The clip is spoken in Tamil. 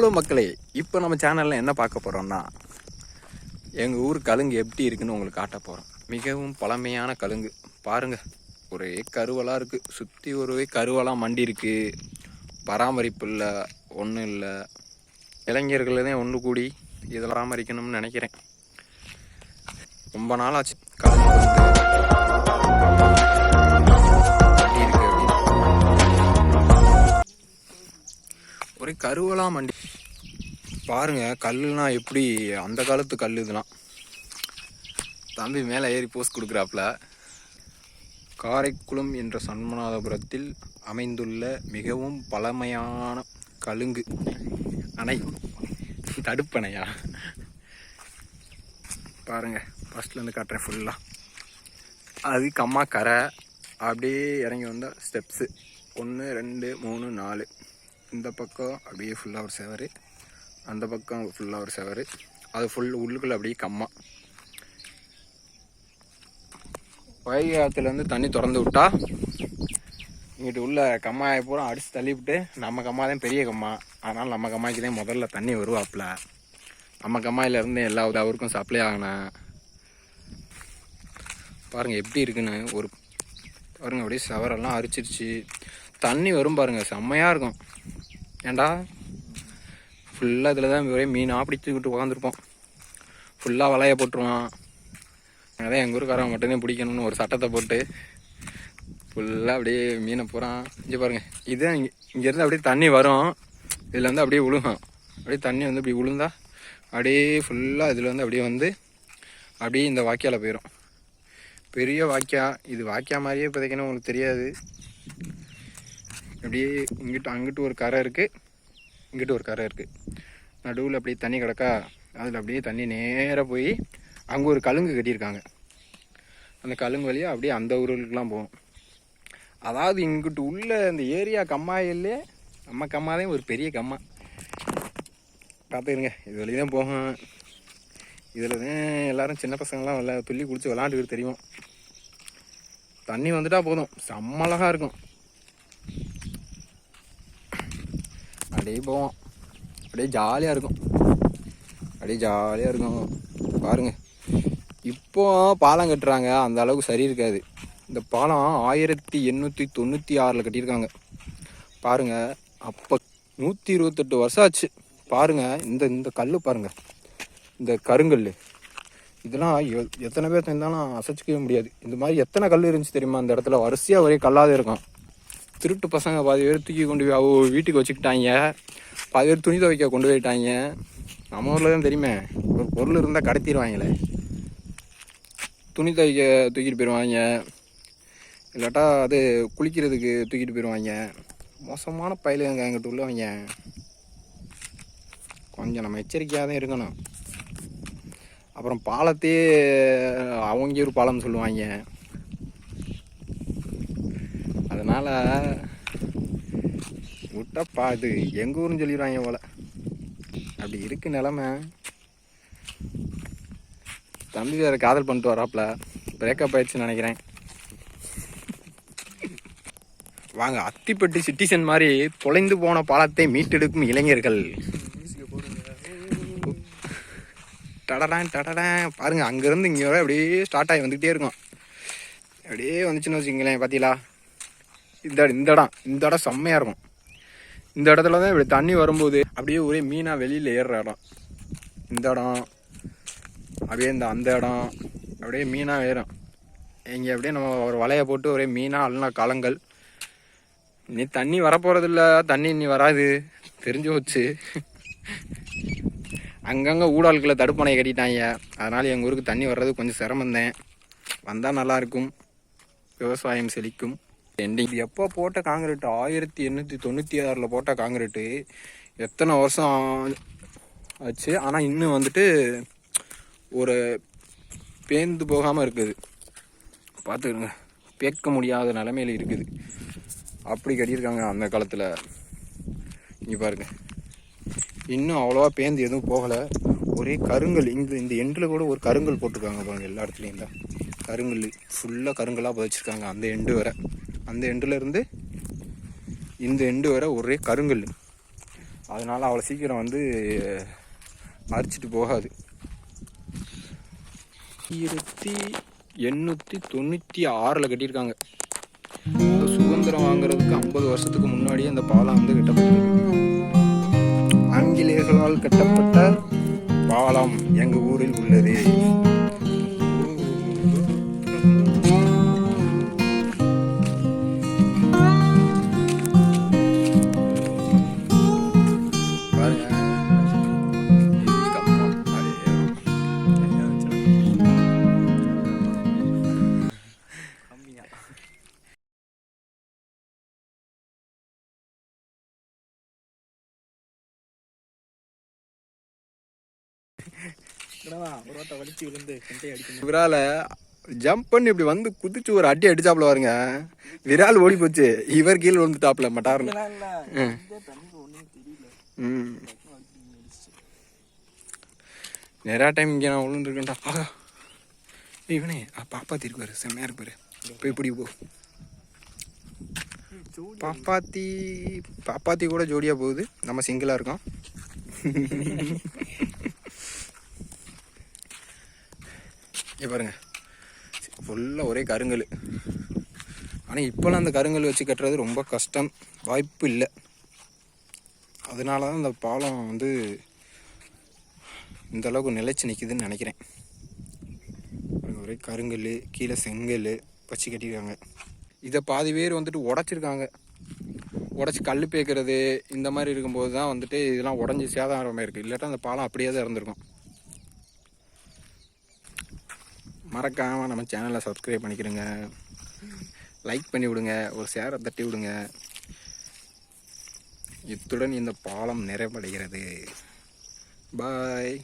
ஹலோ மக்களே இப்போ நம்ம சேனலில் என்ன பார்க்க போகிறோம்னா எங்கள் ஊர் கழுங்கு எப்படி இருக்குன்னு உங்களுக்கு காட்ட போகிறோம் மிகவும் பழமையான கழுங்கு. பாருங்கள் ஒரே கருவலாக இருக்குது சுற்றி ஒரே கருவலாக மண்டி இருக்குது பராமரிப்பு இல்லை ஒன்றும் இல்லை. இளைஞர்களே ஒன்று கூடி இதை பராமரிக்கணும்னு நினைக்கிறேன். ரொம்ப நாள் ஆச்சு. ஒரே கருவலாம் மண்டி பாருங்க கல்லுனா எப்படி அந்த காலத்து கல் இதெல்லாம். தம்பி மேலே ஏறி போஸ்ட் கொடுக்குறாப்புல. காரைக்குளம் என்ற சண்மநாதபுரத்தில் அமைந்துள்ள மிகவும் பழமையான கழுங்கு. அணை. தடுப்பணையா? பாருங்கள் ஃபர்ஸ்ட்லேருந்து காட்டுறேன் ஃபுல்லாக அதுக்கு அம்மா கரை. அப்படியே இறங்கி வந்தால் ஸ்டெப்ஸு ஒன்று ரெண்டு மூணு நாலு. இந்த பக்கம் அப்படியே ஃபுல்லாக ஒரு செவரு அந்த பக்கம் ஃபுல்லாக ஒரு செவரு. அது ஃபுல் உள்ளுக்குள்ளே அப்படியே கம்மா. வைகை ஆற்றுலேருந்து தண்ணி திறந்து விட்டா இங்கிட்டு உள்ள கம்மாயை பூரா அடித்து தள்ளிவிட்டு நம்ம கம்மா தான் பெரிய கம்மா. அதனால் நம்ம கம்மாய்க்கு தான் முதல்ல தண்ணி வருவாப்புல. நம்ம கம்மாயிலேருந்து எல்லா அவருக்கும் சப்ளை ஆகினேன் பாருங்கள் எப்படி இருக்குன்னு. ஒரு பாருங்கள் அப்படியே சவரெல்லாம் அரிச்சிருச்சு. தண்ணி வரும் பாருங்கள் செம்மையாக இருக்கும். ஏண்டா ஃபுல்லாக இதில் தான் ஒரே மீனாக பிடிச்சிக்கிட்டு உட்காந்துருப்போம் ஃபுல்லாக வலையை போட்டுருவான். அதான் எங்கள் ஊருக்காரன் மட்டும்தான் பிடிக்கணும்னு ஒரு சட்டத்தை போட்டு ஃபுல்லாக அப்படியே மீனை போகிறான் இங்கே பாருங்க. இதுதான் இங்கே இங்கேருந்து அப்படியே தண்ணி வரும். இதில் வந்து அப்படியே விழுகும் அப்படியே தண்ணி வந்து இப்படி விழுந்தா அப்படியே ஃபுல்லாக இதில் வந்து அப்படியே வந்து அப்படியே இந்த வாக்கியால் போயிடும் பெரிய வாக்கியா இது வாக்கியா மாதிரியே இப்போதைக்குன்னு உங்களுக்கு தெரியாது. அப்படியே இங்கிட்டு அங்கிட்டு ஒரு கரை இருக்குது இங்கிட்டு ஒரு கரை இருக்குது நடுவில் அப்படியே தண்ணி கிடக்கா அதில் அப்படியே தண்ணி நேராக போய் அங்கே ஒரு கழுங்கு கட்டியிருக்காங்க. அந்த கழுங்கு வழியாக அப்படியே அந்த ஊர்களுக்கெலாம் போகும் அதாவது இங்கிட்டு உள்ள இந்த ஏரியா கம்மாயிலே நம்ம கம்மாதே ஒரு பெரிய கம்மா. பார்த்துருங்க இது வழி தான் போகும். இதில் தான் எல்லாரும் சின்ன பசங்களாம் விளா துள்ளி குளிச்சு விளாண்டுக்கிட்டு தெரியும். தண்ணி வந்துட்டால் போதும். செம்ம இருக்கும். அப்படியே போவோம். அப்படியே ஜாலியாக இருக்கும். அப்படியே ஜாலியாக இருக்கும். பாருங்கள் இப்போ பாலம் கட்டுறாங்க. அந்த அளவுக்கு சரி இருக்காது. இந்த பாலம் ஆயிரத்தி எண்ணூற்றி தொண்ணூற்றி ஆறில் கட்டியிருக்காங்க. பாருங்கள் அப்போ நூற்றி இருபத்தெட்டு வருஷம் ஆச்சு. பாருங்க. இந்த இந்த கல் பாருங்கள் இந்த கருங்கல் இதெல்லாம் எத்தனை பேர் இருந்தாலும் அசைச்சிக்கவே முடியாது. இந்த மாதிரி எத்தனை கல் இருந்துச்சு தெரியுமா? அந்த இடத்துல வரிசையாக ஒரே கல்லாத இருக்கும். திருட்டு பசங்க பாதி பேர் தூக்கி கொண்டு போய் அவ வீட்டுக்கு வச்சுக்கிட்டாங்க. பாதி பேர் துணி துவைக்க கொண்டு போயிட்டாங்க. நம்ம ஊரில் தான் தெரியுமே ஒரு பொருள் இருந்தால் கடத்திடுவாங்களே துணி துவைக்க தூக்கிட்டு போயிடுவாங்க இல்லாட்டா அது குளிக்கிறதுக்கு தூக்கிட்டு போயிடுவாங்க மோசமான பயிலுங்க எங்கிட்ட உள்ளவங்க. கொஞ்சம் நம்ம எச்சரிக்கையாக தான் இருக்கணும். அப்புறம் பாலத்தையே அவங்க ஒரு பாலம் சொல்லுவாங்க. அதனால் விட்டப்பா இது எங்கள் ஊருன்னு சொல்லிடுவாங்க போல. அப்படி இருக்கு நிலமை. தம்பி வேற காதல் பண்ணிட்டு வராப்புல பிரேக்கப் ஆயிடுச்சுன்னு நினைக்கிறேன். வாங்க அத்திப்பட்டி சிட்டிசன் மாதிரி தொலைந்து போன பாலத்தை மீட்டெடுக்கும் இளைஞர்கள். டடடான் டடடான். பாருங்க அங்கேருந்து இங்கே வர அப்படியே ஸ்டார்ட் ஆகி வந்துக்கிட்டே இருக்கும். அப்படியே வந்துச்சுன்னு வச்சுங்களேன் பார்த்தீங்களா இந்த இந்த இடம் இந்த இடம் செம்மையாக இருக்கும். இந்த இடத்துல தான் இப்படி தண்ணி வரும்போது அப்படியே ஒரே மீனாக வெளியில் ஏறுற இடம். இந்த இடம் அப்படியே இந்த அந்த இடம் அப்படியே மீனாக ஏறும். இங்கே அப்படியே நம்ம ஒரு வலையை போட்டு ஒரே மீனாக அல்லனா களங்கள் நீ தண்ணி வரப்போகிறதில்ல தண்ணி இனி வராது. தெரிஞ்சு போச்சு. அங்கங்கே ஊடாளுக்களை தடுப்பணை கட்டிட்டாங்க. அதனால் எங்கள் ஊருக்கு தண்ணி வர்றது கொஞ்சம் சிரமந்தேன் வந்தால் நல்லாயிருக்கும் விவசாயம் செழிக்கும். எண்டிங் இது எப்போ போட்ட காங்கிரீட் ஆயிரத்தி எண்ணூற்றி தொண்ணூற்றி ஆறில் போட்ட காங்கிரீட்டு எத்தனை வருஷம் ஆச்சு? ஆனால் இன்னும் வந்துட்டு ஒரு பேந்து போகாமல் இருக்குது. பார்த்துக்கோங்க பேக்க முடியாத நிலமையில இருக்குது. அப்படி கட்டியிருக்காங்க அந்த காலத்தில். இங்கே பாருங்க. இன்னும் அவ்வளோவா பேந்து எதுவும் போகலை. ஒரே கருங்கல். இந்த இந்த எண்டில் கூட ஒரு கருங்கல் போட்டிருக்காங்க பாருங்கள் எல்லா இடத்துலையும். தான் கருங்கல் ஃபுல்லாக கருங்கலாக பதிச்சிருக்காங்க. அந்த எண்டு வரை. அந்த எண்டுலேருந்து இந்த எண்டு வரை ஒரே கருங்கல். அதனால் அவ்வளோ சீக்கிரம் வந்து அரிச்சிட்டு போகாது. ஆயிரத்தி எண்ணூற்றி தொண்ணூற்றி ஆறில் கட்டியிருக்காங்க. இந்த சுதந்திரம் வாங்குறதுக்கு ஐம்பது வருஷத்துக்கு முன்னாடியே அந்த பாலம் வந்து கட்டப்பட்டிருக்கு. ஆங்கிலேயர்களால் கட்டப்பட்ட பாலம் எங்கள் ஊரில் உள்ளது. விரால ஜம்ப் பண்ணி இப்படி வந்து குதிச்சு ஒரு அடி அடிச்சாப்புல பாருங்க. விரால் ஓடி போச்சு இவர் கீழே விழுந்துட்டாப்புல மட்டார்னு. நிறையா டைம் இங்கே நான் விழுந்துருக்கேன்டா ஆகா. இவனே ஆ, பாப்பாத்தி இருப்பாரு. செம்மையா இருப்பாரு. போய் பிடி போ. பாப்பாத்தி பாப்பாத்தி கூட ஜோடியா போகுது. நம்ம சிங்கிளா இருக்கோம். இங்க பாருங்க. ஃபுல்லாக ஒரே கருங்கல். ஆனால் இப்போலாம் அந்த கருங்கல் வச்சு கட்டுறது ரொம்ப கஷ்டம். வாய்ப்பு இல்லை. அதனால தான் இந்த பாலம் வந்து இந்த அளவுக்கு நிற்கிதுன்னு நினைக்கிறேன். ஒரே கருங்கல் கீழே செங்கல் வச்சு கட்டியிருக்காங்க. இதை பாதி பேர் வந்துட்டு உடச்சிருக்காங்க. உடச்சி கல் பேக்கிறது இந்த மாதிரி இருக்கும்போது தான் வந்துட்டு இதெல்லாம் உடஞ்சி சேதாரமாக இருக்குது இல்லாட்டா அந்த பாலம் அப்படியே தான் இருந்திருக்கும். மறக்காமல் நம்ம சேனலை சப்ஸ்கிரைப் பண்ணிக்கிறோங்க லைக் பண்ணி விடுங்க ஒரு ஷேரை தட்டி விடுங்க இத்துடன் இந்த பாலம் நிறைவடைகிறது. பாய்